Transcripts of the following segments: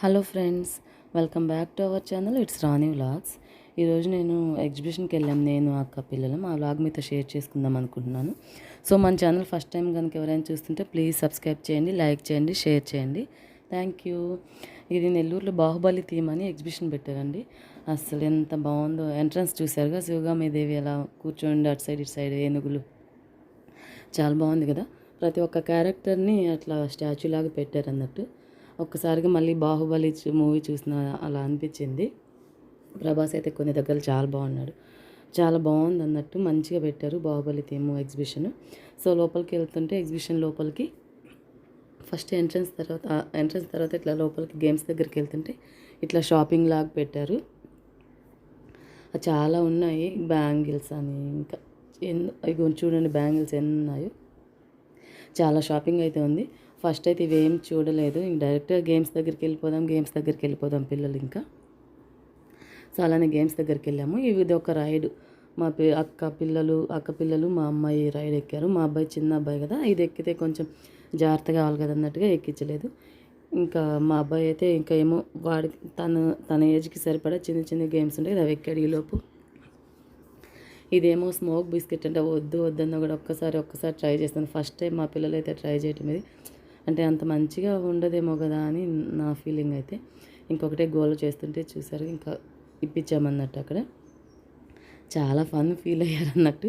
Hello friends welcome back to our channel. It's Rani vlogs. ఈరోజు నేను ఎగ్జిబిషన్కి వెళ్ళాం. నేను అక్క పిల్లలు. మా వ్లాగ్ మీతో షేర్ చేసుకుందాం అనుకుంటున్నాను. సో మన ఛానల్ ఫస్ట్ టైం కనుక ఎవరైనా చూస్తుంటే ప్లీజ్ సబ్స్క్రైబ్ చేయండి లైక్ చేయండి షేర్ చేయండి. Thank you. ఇది నెల్లూరులో బాహుబలి థీమ్ అని ఎగ్జిబిషన్ పెట్టారండి. అసలు ఎంత బాగుందో. ఎంట్రన్స్ చూసారుగా శివగామీదేవి అలా కూర్చోండి అటు సైడ్ ఇటు సైడ్ ఏనుగులు. చాలా బాగుంది కదా. ప్రతి ఒక్క క్యారెక్టర్ని అట్లా స్టాచ్యూ లాగా పెట్టారు అన్నట్టు ఒక్కసారిగా మళ్ళీ బాహుబలి మూవీ చూసిన అలా అనిపించింది. ప్రభాస్ అయితే కొన్ని దగ్గర చాలా బాగున్నాడు. చాలా బాగుంది అన్నట్టు మంచిగా పెట్టారు బాహుబలి థీమ్ ఎగ్జిబిషన్. సో లోపలికి వెళ్తుంటే ఎగ్జిబిషన్ లోపలికి ఫస్ట్ ఎంట్రన్స్ తర్వాత ఎంట్రన్స్ తర్వాత ఇట్లా లోపలికి గేమ్స్ దగ్గరికి వెళ్తుంటే ఇట్లా షాపింగ్ లాగా పెట్టారు. చాలా ఉన్నాయి బ్యాంగిల్స్ అని ఇంకా ఎన్ ఇగో చూడండి బ్యాంగిల్స్ ఎన్ని ఉన్నాయో. చాలా షాపింగ్ అయితే ఉంది. ఫస్ట్ అయితే ఇవేం చూడలేదు. ఇంక డైరెక్ట్గా గేమ్స్ దగ్గరికి వెళ్ళిపోదాం గేమ్స్ దగ్గరికి వెళ్ళిపోదాం పిల్లలు ఇంకా. సో అలానే గేమ్స్ దగ్గరికి వెళ్ళాము. ఇది ఒక రైడ్. మా పి అక్క పిల్లలు అక్క పిల్లలు మా అమ్మాయి రైడ్ ఎక్కారు. మా అబ్బాయి చిన్న అబ్బాయి కదా ఇది ఎక్కితే కొంచెం జాగ్రత్తగా కావాలి కదా అన్నట్టుగా ఎక్కించలేదు. ఇంకా మా అబ్బాయి అయితే ఇంకా ఏమో వాడికి తను తన ఏజ్కి సరిపడా చిన్న చిన్న గేమ్స్ ఉంటాయి అవి ఎక్కాడు ఈలోపు ఇదేమో స్మోక్ బిస్కెట్ అంటే వద్దు వద్దన్న కూడా ఒక్కసారి ఒక్కసారి ట్రై చేస్తాను. ఫస్ట్ టైం మా పిల్లలు అయితే ట్రై చేయటం ఇది. అంటే అంత మంచిగా ఉండదేమో కదా అని నా ఫీలింగ్ అయితే. ఇంకొకటే గోల్ చేస్తుంటే చూసారు ఇంకా ఇప్పించామన్నట్టు అక్కడ. చాలా ఫన్ ఫీల్ అయ్యారు అన్నట్టు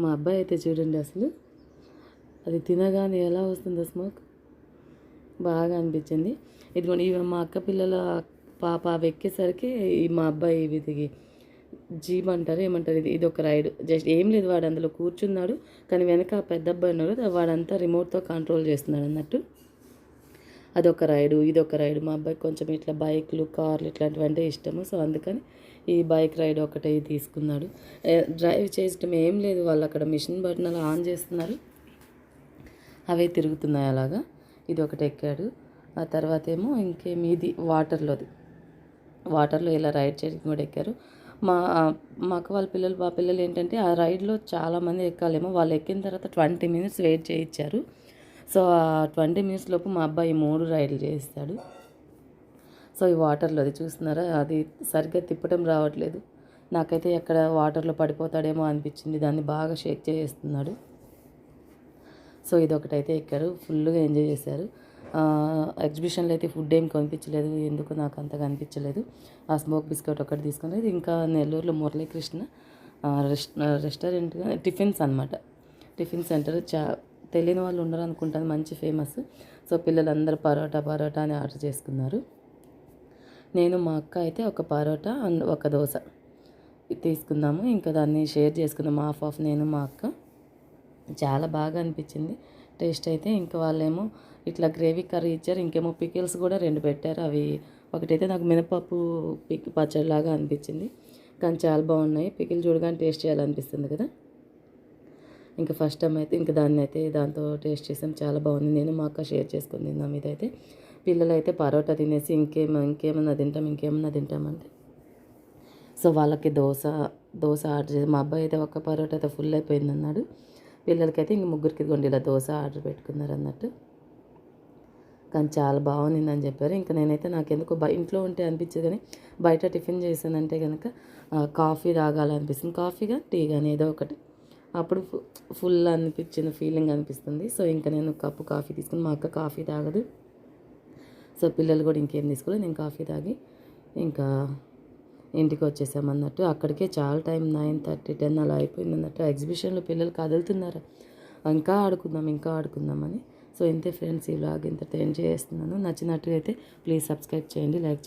మా అబ్బాయి అయితే చూడండి అసలు. అది తినగానే ఎలా వస్తుందో స్మోక్ బాగా అనిపించింది. ఇదిగోండి ఇవి మా అక్క పిల్లల పాప అవి ఎక్కేసరికి మా అబ్బాయి దిగి జీబ్ అంటారు ఏమంటారు? ఇది ఇది ఒక రైడ్. జస్ట్ ఏం లేదు వాడు అందులో కూర్చున్నాడు. కానీ వెనక పెద్ద అబ్బాయి ఉన్నాడు. వాడంతా రిమోట్తో కంట్రోల్ చేస్తున్నాడు అన్నట్టు. అదొక రైడు ఇదొక రైడు. మా అబ్బాయికి కొంచెం ఇట్లా బైక్లు కార్లు ఇట్లాంటివి అంటే ఇష్టము. సో అందుకని ఈ బైక్ రైడ్ ఒకటే తీసుకున్నాడు. డ్రైవ్ చేయటం ఏం లేదు. వాళ్ళు అక్కడ మిషన్ బటన్ అలా ఆన్ చేస్తున్నారు. అవే తిరుగుతున్నాయి అలాగా. ఇది ఒకటి ఎక్కాడు. ఆ తర్వాత ఏమో ఇంకేమి ఇది వాటర్లోది. వాటర్లో ఇలా రైడ్ చేయడానికి కూడా ఎక్కారు. మా మా అక్క వాళ్ళ పిల్లలు మా పిల్లలు ఏంటంటే ఆ రైడ్లో చాలామంది ఎక్కాలేమో. వాళ్ళు ఎక్కిన తర్వాత ట్వంటీ మినిట్స్ వెయిట్ చేయించారు. సో ఆ ట్వంటీ మినిట్స్ లోపు మా అబ్బాయి మూడు రైడ్లు చేస్తాడు సో ఈ వాటర్లో అది చూస్తున్నారా? అది సరిగ్గా తిప్పటం రావట్లేదు. నాకైతే ఎక్కడ వాటర్లో పడిపోతాడేమో అనిపించింది. దాన్ని బాగా షేక్ చేస్తున్నాడు. సో ఇదొకటైతే ఎక్కారు. ఫుల్గా ఎంజాయ్ చేశారు. ఎగ్జిబిషన్లో అయితే ఫుడ్ ఏం కనిపించలేదు ఎందుకు నాకు అంతగా అనిపించలేదు. ఆ స్మోక్ బిస్కెట్ ఒకటి తీసుకునేది. ఇంకా నెల్లూరులో మురళీకృష్ణ రెస్టారెంట్ టిఫిన్స్ అనమాట టిఫిన్ సెంటర్ చా తెలియని వాళ్ళు ఉండరు అనుకుంటాను మంచి ఫేమస్ సో పిల్లలందరూ పరోటా పరోటా అని ఆర్డర్ చేసుకున్నారు. నేను మా అక్క అయితే ఒక పరోటా అండ్ ఒక దోశ తీసుకుందాము. ఇంకా దాన్ని షేర్ చేసుకుందాం హాఫ్ ఆఫ్ నేను మా అక్క. చాలా బాగా అనిపించింది. టేస్ట్ అయితే ఇంకా వాళ్ళేమో ఇట్లా గ్రేవీ కర్రీ ఇచ్చారు. ఇంకేమో పికిల్స్ కూడా రెండు పెట్టారు. అవి ఒకటైతే నాకు మినపప్పు పిక్ పచ్చడిలాగా అనిపించింది. కానీ చాలా బాగున్నాయి. పికిల్ చూడగానే టేస్ట్ చేయాలనిపిస్తుంది కదా. ఇంకా ఫస్ట్ టైం అయితే ఇంకా దాన్ని అయితే దాంతో టేస్ట్ చేసాం. చాలా బాగుంది. నేను మా అక్క షేర్ చేసుకుని తిన్నాం ఇదైతే. పిల్లలు అయితే పరోటా తినేసి ఇంకేమో ఇంకేమన్నా తింటాం ఇంకేమన్నా తింటామంటే సో వాళ్ళకి దోశ దోశ ఆర్డర్ చేసి మా అబ్బాయి అయితే ఒక పరోటా అయితే ఫుల్ అయిపోయింది అన్నాడు పిల్లలకైతే ఇంక ముగ్గురికి కొండి ఇలా దోశ ఆర్డర్ పెట్టుకున్నారు అన్నట్టు. కానీ చాలా బాగుందని చెప్పారు. ఇంకా నేనైతే నాకు ఎందుకు ఇంట్లో ఉంటే అనిపించదు కానీ బయట టిఫిన్ చేశానంటే కనుక కాఫీ తాగాలనిపిస్తుంది. కాఫీ కానీ టీ కానీ ఏదో ఒకటి. అప్పుడు ఫుల్ అనిపించిన ఫీలింగ్ అనిపిస్తుంది. సో ఇంకా నేను కప్పు కాఫీ తీసుకుని మా అక్క కాఫీ తాగదు. సో పిల్లలు కూడా ఇంకేం తీసుకోలేదు. నేను కాఫీ తాగి ఇంకా ఇంటికి వచ్చేసామన్నట్టు. అక్కడికే చాలా టైం నైన్ థర్టీ టెన్ అలా అయిపోయింది అన్నట్టు ఎగ్జిబిషన్లో పిల్లలు కదులుతున్నారు? ఇంకా ఆడుకుందాం ఇంకా ఆడుకుందామని సో ఇంతే ఫ్రెండ్స్ ఈ వ్లాగ్ ఇంత ఎంజాయ్ చేస్తున్నాను. నచ్చినట్టు అయితే ప్లీజ్ సబ్స్క్రైబ్ చేయండి లైక్ చేయండి.